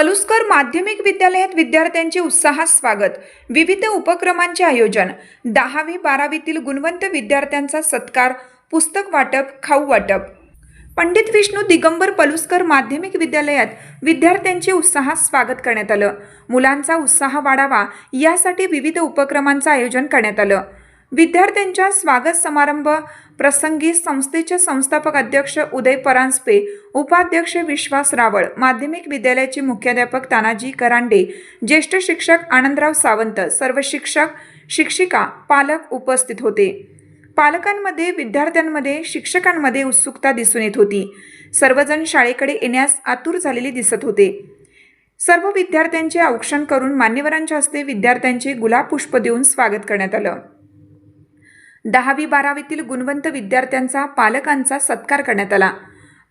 पलुस्कर माध्यमिक विद्यालयात विद्यार्थ्यांचे उत्साहात स्वागत. विविध उपक्रमांचे आयोजन. दहावी बारावीतील गुणवंत विद्यार्थ्यांचा सत्कार पुस्तक वाटप खाऊ वाटप. पंडित विष्णू दिगंबर पलुस्कर माध्यमिक विद्यालयात विद्यार्थ्यांचे उत्साहात स्वागत करण्यात आलं. मुलांचा उत्साह वाढावा यासाठी विविध उपक्रमांचं आयोजन करण्यात आलं. विद्यार्थ्यांच्या स्वागत समारंभ प्रसंगी संस्थेचे संस्थापक अध्यक्ष उदय परांजपे उपाध्यक्ष विश्वास रावळ माध्यमिक विद्यालयाचे मुख्याध्यापक तानाजी करांडे ज्येष्ठ शिक्षक आनंदराव सावंत सर्व शिक्षक शिक्षिका पालक उपस्थित होते. पालकांमध्ये विद्यार्थ्यांमध्ये शिक्षकांमध्ये उत्सुकता दिसून येत होती. सर्वजण शाळेकडे येण्यास आतुर झालेले दिसत होते. सर्व विद्यार्थ्यांचे औक्षण करून मान्यवरांच्या हस्ते विद्यार्थ्यांचे गुलाब पुष्प देऊन स्वागत करण्यात आलं. दहावी बारावीतील गुणवंत विद्यार्थ्यांचा पालकांचा सत्कार करण्यात आला.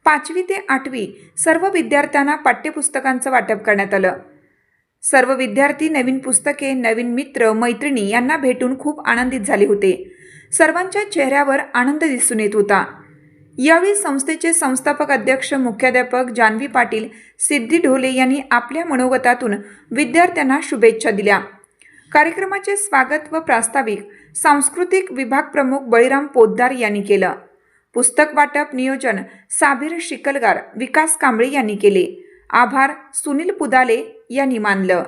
पाचवी ते आठवी सर्व विद्यार्थ्यांना पाठ्यपुस्तकांचं वाटप करण्यात आलं. सर्व विद्यार्थी नवीन पुस्तके नवीन मित्र मैत्रिणी यांना भेटून खूप आनंदित झाले होते. सर्वांच्या चेहऱ्यावर आनंद दिसून येत होता. यावेळी संस्थेचे संस्थापक अध्यक्ष मुख्याध्यापक जानवी पाटील सिद्धी ढोले यांनी आपल्या मनोगतातून विद्यार्थ्यांना शुभेच्छा दिल्या. कार्यक्रमाचे स्वागत व प्रास्ताविक सांस्कृतिक विभाग प्रमुख बळीराम पोद्दार यांनी केलं. पुस्तक वाटप नियोजन साबीर शिकलगार विकास कांबळे यांनी केले. आभार सुनील पुदाले यांनी मानलं.